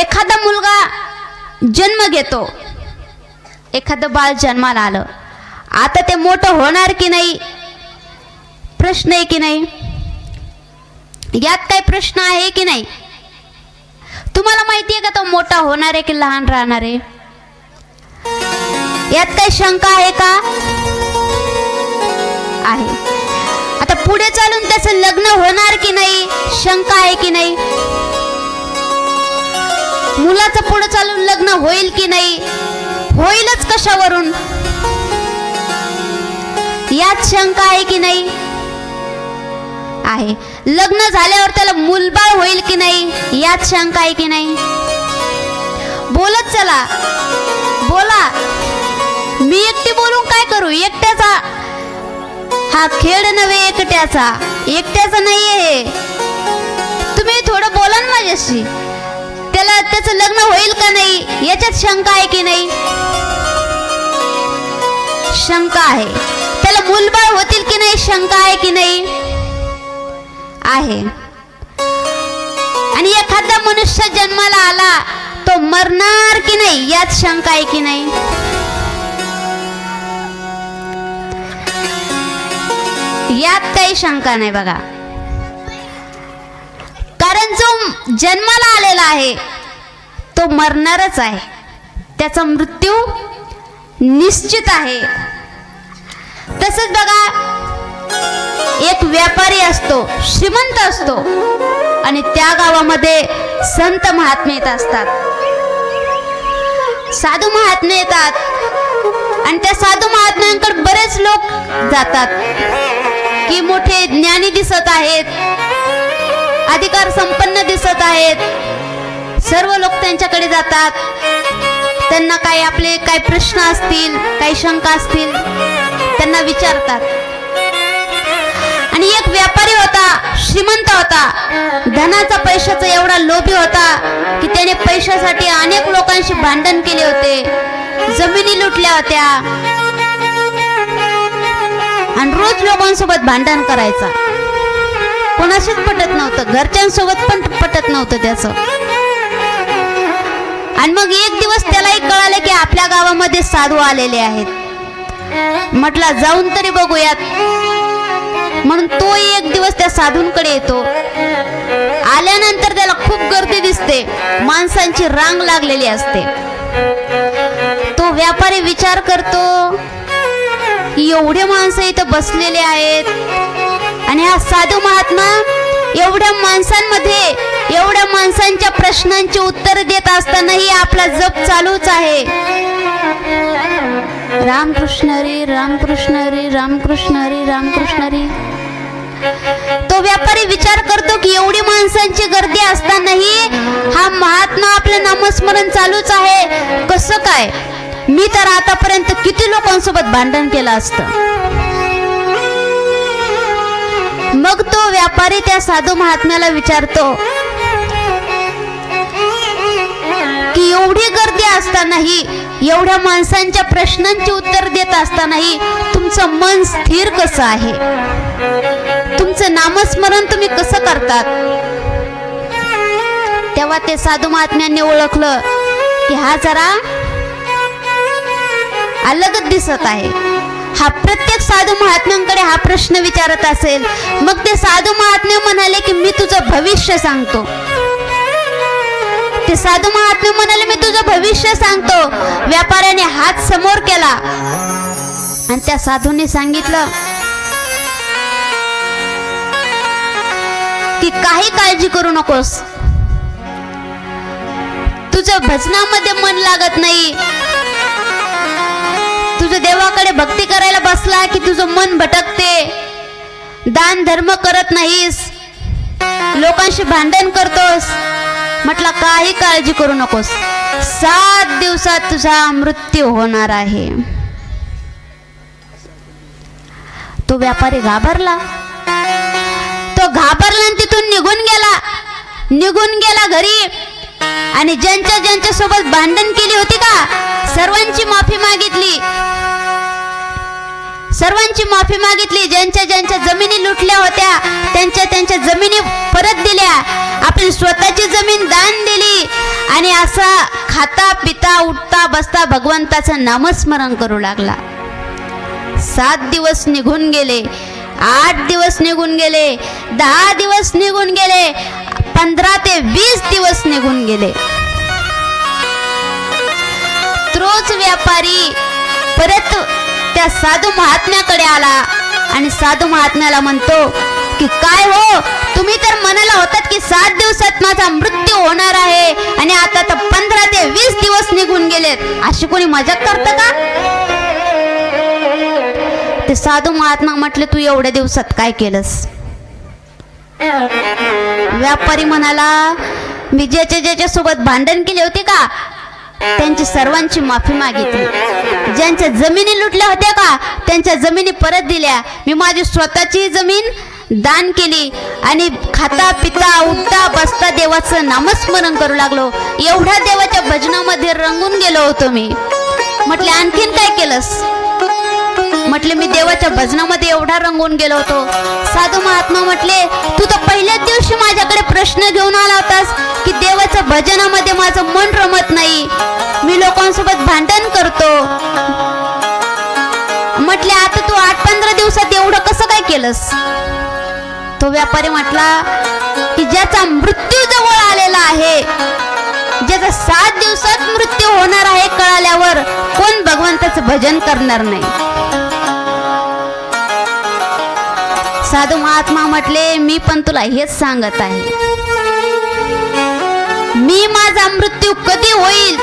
एखादा मुलगा जन्म घेतो एखादं बाळ जन्माला आलं. आता ते मोठं होणार की नाही? प्रश्न आहे की नाही? यात काही प्रश्न आहे की नाही? तुम्हाला माहिती आहे का तो मोठा होणार आहे की लहान राहणार आहे? यात काही शंका आहे का? आहे. आता पुढे चालून त्याचं लग्न होणार की नाही? शंका आहे की नाही? मुलाचं पुढे चालून लग्न होईल की नाही होईलच कशावरून? यात शंका आहे की नाही? आहे. लग्न झाल्यावर त्याला मुलबाळ होईल की नाही यात शंका आहे की नाही? बोलत चला. बोला. मी एकटी बोलून काय करू? एकट्याचा हा खेळ नव्हे एकट्याचा. एकट्याचा नाहीये हे. तुम्ही थोडं बोला ना माझ्याशी. त्याला त्याचं लग्न होईल का नाही? याच्यात शंका आहे की नाही? शंका आहे. त्याला मुलबाळ होतील की नाही? शंका आहे की नाही? आहे. आणि एखादा मनुष्य जन्माला आला तो मरणार की नाही? यात शंका आहे की नाही? यात काही शंका नाही बघा. जन्माला आलेला आहे. तो मरणारच आहे. त्याचा मृत्यू निश्चित आहे. तसंच बघा एक व्यापारी असतो श्रीमंत असतो आणि त्या गावामध्ये संत महात्मे येत असतात. साधू महात्मे येतात आणि त्या साधू महात्म्यांकडे बरेच लोक जातात. की मोठे ज्ञानी दिसत आहेत. अधिकार संपन्न दिसत आहेत. सर्व लोक त्यांच्याकडे जातात. त्यांना काही आपले काही प्रश्न असतील काही शंका असतील त्यांना विचारतात. आणि एक व्यापारी होता श्रीमंत होता. धनाचा पैशाचा एवढा लोभी होता की त्याने पैशासाठी अनेक लोकांशी भांडण केले होते. जमिनी लुटल्या होत्या. आणि रोज लोकांसोबत भांडण करायचा. कोणाशीच पटत नव्हतं. घरच्यांसोबत पण पटत नव्हतं त्याचं. आणि मग एक दिवस त्यालाही कळालं की आपल्या गावामध्ये साधू आलेले आहेत. म्हटला जाऊन तरी बघूयात. म्हणून तो एक दिवस त्या साधूंकडे येतो. आल्यानंतर त्याला खूप गर्दी दिसते. माणसांची रांग लागलेली असते. तो व्यापारी विचार करतो की एवढे माणसं इथं बसलेले आहेत. आणि हा साधू महात्मा एवढ्या माणसांमध्ये एवढ्या माणसांच्या प्रश्नांची उत्तर देत असतानाही आपला जप चालूच आहे. रामकृष्ण रे रामकृष्ण रे रामकृष्ण रे रामकृष्ण रे तो व्यापारी विचार करतो की एवढी माणसांची गर्दी असतानाही हा महात्मा आपलं नामस्मरण चालूच आहे. कसं काय? मी तर आतापर्यंत किती लोकांसोबत भांडण केलं असतं? मग तो व्यापारी त्या साधू महात्म्याला विचारतो की एवढी गर्दी असतानाही एवढ्या माणसांच्या प्रश्नांची उत्तर देत असतानाही तुमचं मन स्थिर कसं आहे? तुमचं नामस्मरण तुम्ही कसं करतात? तेव्हा ते साधू महात्म्यांनी ओळखलं की हा जरा अलगच दिसत आहे. हा प्रत्येक साधू महात्म्यांकडे हा प्रश्न विचारत असेल मग ते साधू महात्मे म्हणाले की मी तुझं भविष्य सांगतो. ते साधू महात्मे म्हणाले मी तुझं भविष्य सांगतो. व्यापाऱ्याने हात समोर केला. आणि त्या साधूने सांगितलं की काही काळजी करू नकोस. तुझं भजनामध्ये मन लागत नाही. तुझ्या देवाकडे भक्ती करायला बसला की तुझं मन भटकते. दान धर्म करत नाहीस. लोकांशी भांडण करतोस. म्हटलं काही काळजी करू नकोस. सात दिवसात तुझा मृत्यू होणार आहे. तो व्यापारी घाबरला. तो घाबरला आणि तिथून निघून गेला. निघून गेला घरी. आणि ज्यांच्या ज्यांच्या सोबत भांडण केली होती का? सर्वांची माफी मागितली. सर्वांची माफी मागितली. ज्यांच्या ज्यांच्या जमिनी लुटल्या होत्या त्यांच्या त्यांच्या जमिनी परत दिल्या. आपली स्वतःची जमीन दान दिली आणि असा खाता पिता उठता बसता भगवंताचं नामस्मरण करू लागला. सात दिवस निघून गेले आठ दिवस निघून गेले दहा दिवस निघून गेले पंधरा ते वीस दिवस निघून गेले. तोच व्यापारी परत त्या साधू महात्म्याकडे आला आणि साधू महात्म्याला म्हणतो की काय हो? तुम्ही तर म्हणाला होतात की सात दिवसात माझा मृत्यू होणार आहे आणि आता तर पंधरा ते वीस दिवस निघून गेलेत. अशी कोणी मजाक करत का? ते साधू महात्मा म्हटले तू एवढ्या दिवसात काय केलंस? व्यापारी म्हणाला मी ज्याच्या ज्याच्या सोबत भांडण केले होते का त्यांची सर्वांची माफी मागितली. ज्यांच्या जमिनी लुटल्या होत्या का त्यांच्या जमिनी परत दिल्या. मी माझी स्वतःची जमीन दान केली आणि खाता पिता उठता बसता देवाचं नामस्मरण करू लागलो. एवढ्या देवाच्या भजनामध्ये रंगून गेलो होतो मी. म्हटले आणखीन काय केलंस? म्हटले मी देवाच्या भजनामध्ये एवढा रंगून गेलो होतो. साधू महात्मा म्हटले तू तर पहिल्याच दिवशी माझ्याकडे प्रश्न घेऊन आला होतास की देवाच्या भजनामध्ये माझं मन रमत नाही. मी लोकांसोबत भांडण करतो. म्हटले आता तू आठ पंधरा दिवसात एवढं कसं काय केलंस? तो व्यापारी म्हटला की ज्याचा मृत्यू जवळ आलेला आहे ज्याचा सात दिवसात मृत्यू होणार आहे कळाल्यावर कोण भगवंताचं भजन करणार नाही? साधू महात्मा म्हटले मी पण तुला हेच सांगत आहे. मी माझा मृत्यू कधी होईल?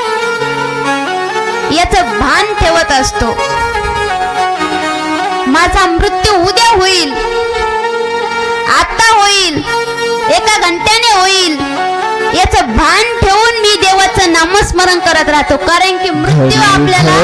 याच भान ठेवत असतो. माझा मृत्यू उद्या होईल. आता होईल. एका घंट्याने होईल. याचं भान ठेवून मी देवाचं नामस्मरण करत राहतो. कारण की मृत्यू आपल्याला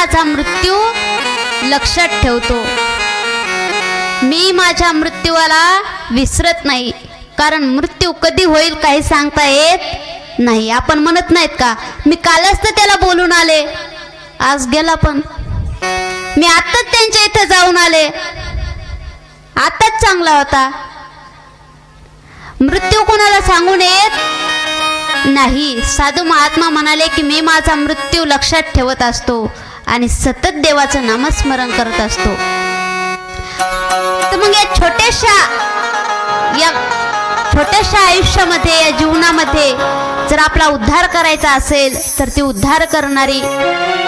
माझा मृत्यू लक्षात ठेवतो. मी माझ्या मृत्यूला विसरत नाही. कारण मृत्यू कधी होईल काही सांगता येत नाही. आपण म्हणत नाहीत का? मी कालच तर त्याला बोलून आले. आज गेला पण. मी आत्ताच त्यांच्या इथं जाऊन आले. आताच चांगला होता. मृत्यू कोणाला सांगून येत नाही. साधू महात्मा म्हणाले की मी माझा मृत्यू लक्षात ठेवत असतो. आणि सतत देवाचं नामस्मरण करत असतो. तर मग या छोट्याशा या छोट्याशा आयुष्यामध्ये या जीवनामध्ये जर आपला उद्धार करायचा असेल तर ती उद्धार करणारी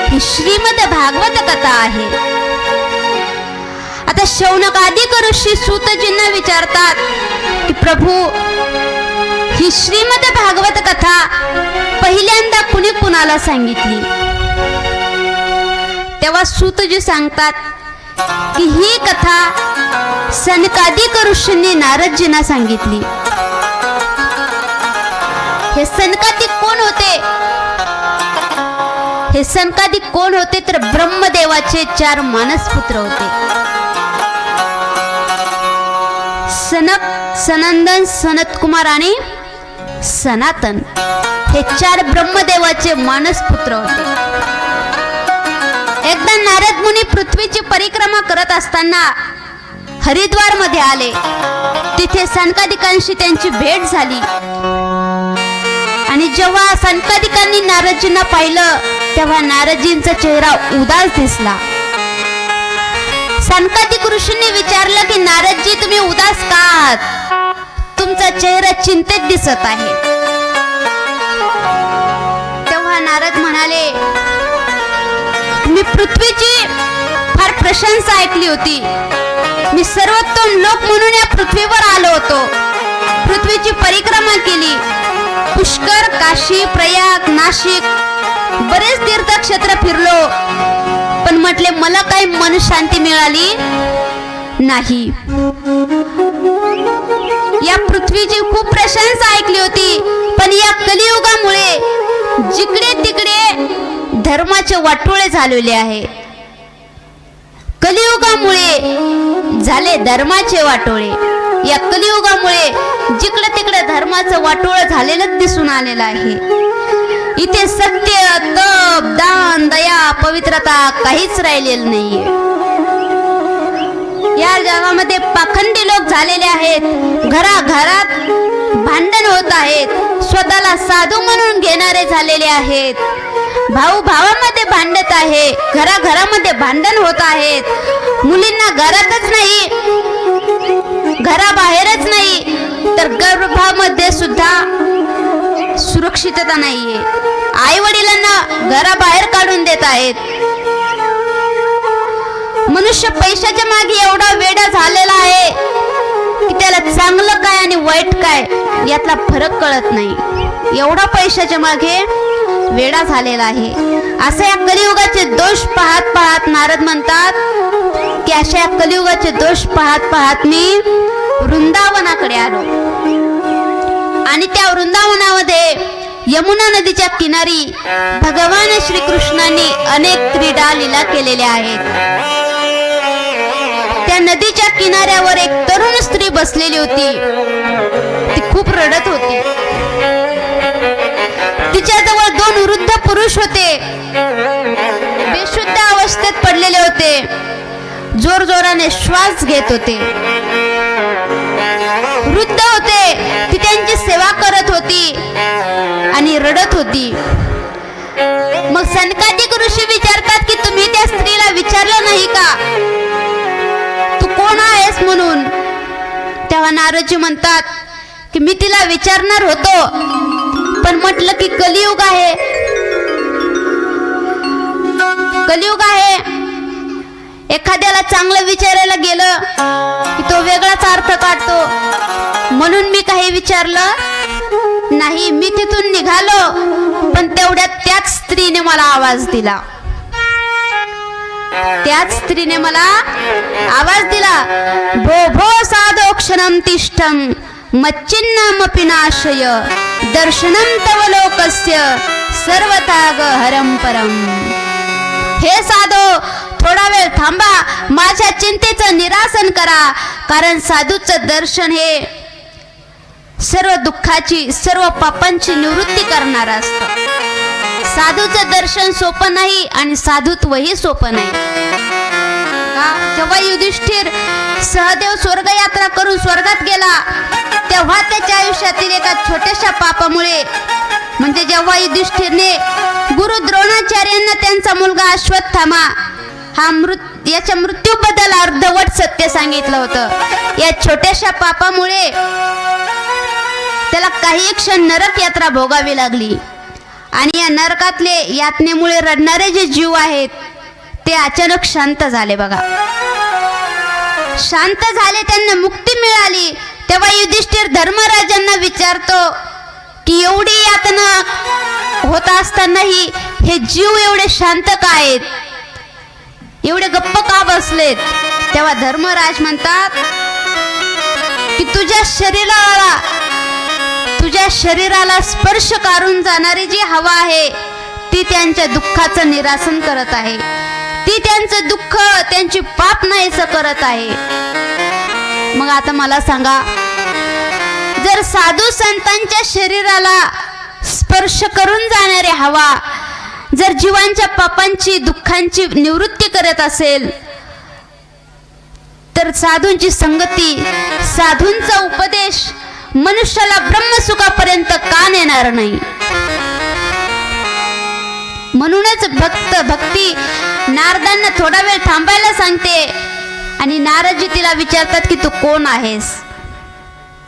ही श्रीमद भागवत कथा आहे. आता शौनक आदी ऋषी सूतजींना विचारतात की प्रभू ही श्रीमद भागवत कथा पहिल्यांदा कुणी कुणाला सांगितली? तेव्हा सूतजी सांगतात की ही कथा सनकादिक ऋषींनी नारदजींना सांगितली. हे सनकादिक कोण होते? हे सनकादिक कोण होते? तर ब्रह्मदेवाचे चार मानसपुत्र होते. सनक सनंदन सनतकुमार आणि सनातन हे चार ब्रह्मदेवाचे मानसपुत्र होते. एकदा नारद मुनी पृथ्वीची परिक्रमा करत असताना हरिद्वारमध्ये आले. तिथे सनकादिकांशी त्यांची भेट झाली. आणि जेव्हा सनकादिकांनी नारदजींना पाहिलं तेव्हा नारदजींचा चेहरा उदास दिसला. सनकादिक ऋषींनी विचारलं की नारदजी तुम्ही उदास का आहात? तुमचा चेहरा चिंतेत दिसत आहे. तेव्हा नारद म्हणाले मी पृथ्वीची फार प्रशंसा ऐकली होती. मी सर्वोत्तम लोक म्हणून या पृथ्वीवर आलो होतो. पृथ्वीची परिक्रमा केली. पुष्कर काशी प्रयाग नाशिक बरेच तीर्थक्षेत्र फिरलो. पण म्हटले मला काही मन शांती मिळाली नाही. या पृथ्वीची खूप प्रशंसा ऐकली होती. पण या कलियुगामुळे जिकडे तिकडे धर्माचे वाटोळे झालेले आहे. कलियुगामुळे झाले धर्माचे वाटोळे. या कलियुगामुळे जिकडे तिकडे धर्माचं वाटोळ झालेलं दिसून आलेलं आहे. इथे सत्य तप दान दया पवित्रता काहीच राहिलेलं नाहीये. या जगामध्ये पाखंडी लोक झालेले आहेत. घराघरात भांडण होत आहेत. स्वतःला साधू म्हणून घेणारे झालेले आहेत. भाऊ भावामध्ये भांडत आहे घराघरामध्ये भांडण होत आहेत मुलींना घरातच नाही घराबाहेरच नाही तर गर्भामध्ये सुद्धा सुरक्षितता नाहीये. आई वडिलांना घराबाहेर काढून देत आहेत. मनुष्य पैशाच्या मागे एवढा वेडा झालेला आहे की त्याला चांगलं काय आणि वाईट यातला फरक कळत नाही. एवढा पैशाच्या मागे वेडा झालेला आहे. असे या कलियुगाचे दोष पाहत पाहत नारद म्हणतात की अशा या कलियुगाचे दोष पाहत पाहत मी वृंदावनाकडे आलो. आणि त्या वृंदावनामध्ये यमुना नदीच्या किनारी भगवान श्रीकृष्णाने अनेक क्रीडा लीला केलेल्या आहेत. त्या नदीच्या किनाऱ्यावर एक तरुण स्त्री बसलेली होती. खूप रडत होती. तिच्याजवळ दोन वृद्ध पुरुष होते. बेशुद्ध अवस्थेत पडलेले होते. जोर जोराने श्वास घेत होते. वृद्ध होते. ती त्यांची सेवा करत होती आणि रडत होती. मग सनकादिक ऋषी विचारतात की तुम्ही त्या स्त्रीला विचारलं नाही का? तू कोण आहेस म्हणून? तेव्हा नारदजी म्हणतात की मी तिला विचारणार होतो. पण म्हटलं की कलियुग आहे. कलियुग आहे. एखाद्याला चांगलं विचारायला गेलं की तो वेगळाच अर्थ काढतो. म्हणून मी काही विचारलं नाही मी तिथून निघालो पण तेवढ्यात त्याच स्त्रीने मला आवाज दिला. त्याच स्त्रीने मला आवाज दिला भो भो साधो क्षणम तिष्ठम मच्चिन्नामपि नाशय। दर्शनम तव लोकस्य। सर्वताग हरम परम। हे साधो थोडा वेळ थांबा. माझ्या चिंतेचं निरासन करा. कारण साधूचं दर्शन हे सर्व दुःखाची सर्व पापांची निवृत्ती करणार असतं. साधूचं दर्शन सोपं नाही आणि साधुत्वही सोपं नाही. जेव्हा युधिष्ठिर सहदेव स्वर्गयात्रा करून स्वर्गात गेला तेव्हा त्याच्या आयुष्यातील एका छोट्याशा पापामुळे म्हणजे जेव्हा युधिष्ठिरने गुरु द्रोणाचार्यांना त्यांचा मुलगा अश्वत्थामा हा मृत याच्या मृत्यूबद्दल अर्धवट सत्य सांगितलं होतं. या छोट्याशा पापामुळे त्याला काही क्षण नरक यात्रा भोगावी लागली. आणि या नरकातले यातनेमुळे रडणारे जे जीव आहेत ते अचानक शांत झाले बघा. शांत झाले त्यांना मुक्ती मिळाली. तेव्हा युधिष्ठिर धर्मराजांना विचारतो की एवढी यातना होत असतानाही हे जीव एवढे शांत का आहेत? एवढे गप्प का बसलेत? तेव्हा धर्मराज म्हणतात की तुझ्या शरीराला तुझ्या शरीराला स्पर्श करून जाणारी जी हवा आहे ती त्यांच्या दुःखाचं निरासन करत आहे. ती त्यांचं दुःख त्यांची पाप नाहीस करत आहे. मग आता मला सांगा जर साधू संतांच्या शरीराला स्पर्श करून जाणारी हवा जर जीवांच्या पापांची दुःखांची निवृत्ती करत असेल तर साधूंची संगती साधूंचा उपदेश मनुष्याला ब्रह्मसुखापर्यंत का नेणार नाही? म्हणूनच भक्त भक्ती नारदांना थोडा वेळ थांबायला सांगते आणि नारदजी तिला विचारतात की तू कोण आहेस?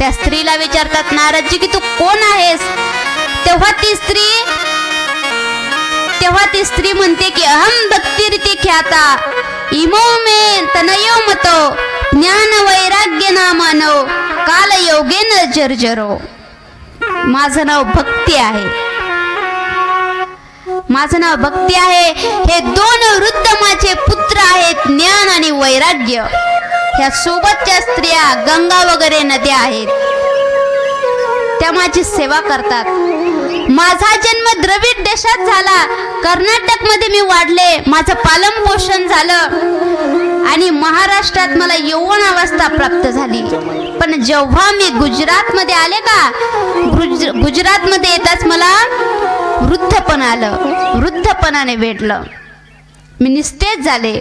त्या स्त्रीला विचारतात नारदजी की तू कोण आहेस? तेव्हा ती स्त्री तेव्हा ती स्त्री म्हणते की अहम भक्तिरिती ख्याता इमो मे तनयो मतो ज्ञान वैराग्य नामानो काल योगेन जर्जरो. माझं नाव भक्ती आहे. माझं नाव भक्ती आहे. हे दोन वृद्ध माझे पुत्र आहेत ज्ञान आणि वैराग्य. ह्या सोबतच्या स्त्रिया गंगा वगैरे नद्या आहेत. त्या माझी सेवा करतात. माझा जन्म द्रविड देशात झाला. कर्नाटकमध्ये मी वाढले. माझं पालन पोषण झालं. आणि महाराष्ट्रात मला यौवन अवस्था प्राप्त झाली. पण जेव्हा मी गुजरात मध्ये आले का गुजरात मध्ये येताच मला वृद्धपण आलं. वृद्धपणाने भेटलं. मी निस्तेज झाले.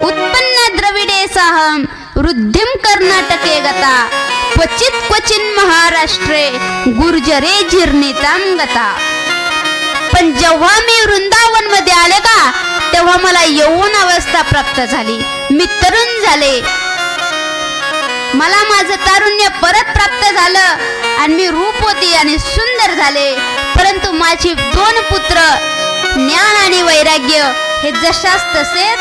उत्पन्न द्रविडे साहम वृद्धिम कर्नाटके गता। क्वचित क्वचिन महाराष्ट्रे गुर्जरे जीर्णिताम गता। पण जेव्हा मी वृंदावनमध्ये आले का तेव्हा मला यौवन अवस्था प्राप्त झाली. मी तरुण झाले. मला माझं तारुण्य परत प्राप्त झालं आणि मी रूपवती आणि सुंदर झाले. परंतु माझी दोन पुत्र ज्ञान आणि वैराग्य हे जशास तसेच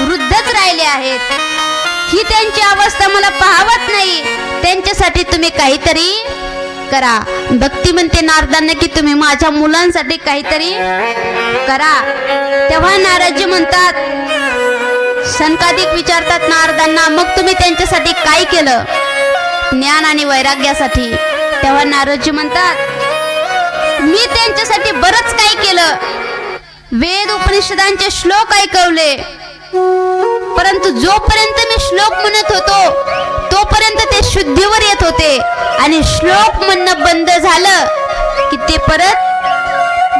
वृद्धच राहिले आहेत. ही त्यांची अवस्था मला पाहवत नाही. त्यांच्यासाठी तुम्ही काहीतरी करा. भक्ती म्हणते नारदांना की तुम्ही माझ्या मुलांसाठी काहीतरी करा. तेव्हा नाराजी म्हणतात सनकाधिक विचारतात नारदांना मग तुम्ही त्यांच्यासाठी काय केलं? ज्ञान आणि वैराग्यासाठी. तेव्हा नारदजी म्हणतात मी त्यांच्यासाठी बरंच काही केलं. वेद उपनिषदांचे श्लोक ऐकवले. परंतु जोपर्यंत मी श्लोक म्हणत होतो तोपर्यंत ते शुद्धीवर येत होते. आणि श्लोक म्हणणं बंद झालं की ते परत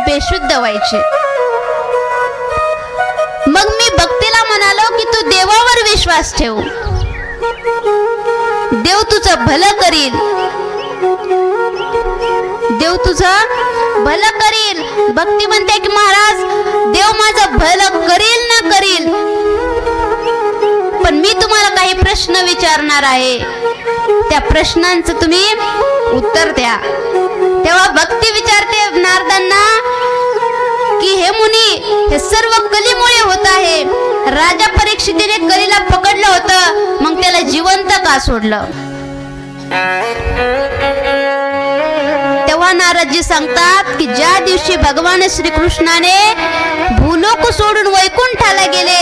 बेशुद्ध व्हायचे. मग मी भक्तीला म्हणालो की तू देवावर विश्वास ठेव. देव तुझं भलं करील. देव तुझं भलं करील. भक्ती म्हणते की महाराज देव माझं भलं करील ना करील? पण मी तुम्हाला काही प्रश्न विचारणार आहे. त्या प्रश्नांचं तुम्ही उत्तर द्या. तेव्हा भक्ती विचारते नारदांना की हे मुनी हे सर्व कलीमुळे होत आहे. राजा परीक्षितीने कलीला पकडलं होतं मग त्याला जिवंत का सोडलं? तेव्हा तेव्हा नारदजी सांगतात की ज्या दिवशी भगवान श्रीकृष्णाने भूलोक सोडून वैकुंठाला गेले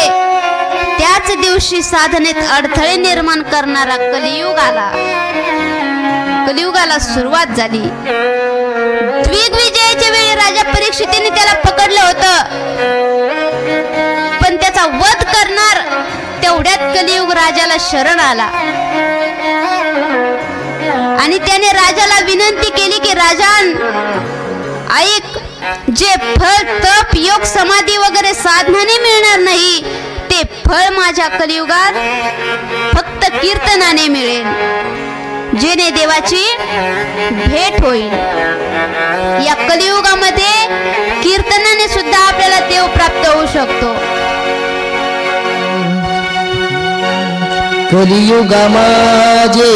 त्याच दिवशी साधनेत अडथळे निर्माण करणारा कलियुग आला. कलियुगाला सुरुवात झाली. दिग्विजयाच्या वेळी राजा परीक्षितीने त्याला पकडलं होतं. पण त्याचा वध करणार तेवढ्यात कलियुग राजाला शरण आला. आणि त्याने राजाला विनंती केली की राजान ऐक जे फळ तप योग समाधी वगैरे साधनाने मिळणार नाही फळ माझ्या कलियुगात फक्त कीर्तनाने मिळेल जेणे देवाची भेट होईल. या कलियुगामध्ये कीर्तनाने सुद्धा आपल्याला देव प्राप्त होऊ शकतो. कलियुगा माझे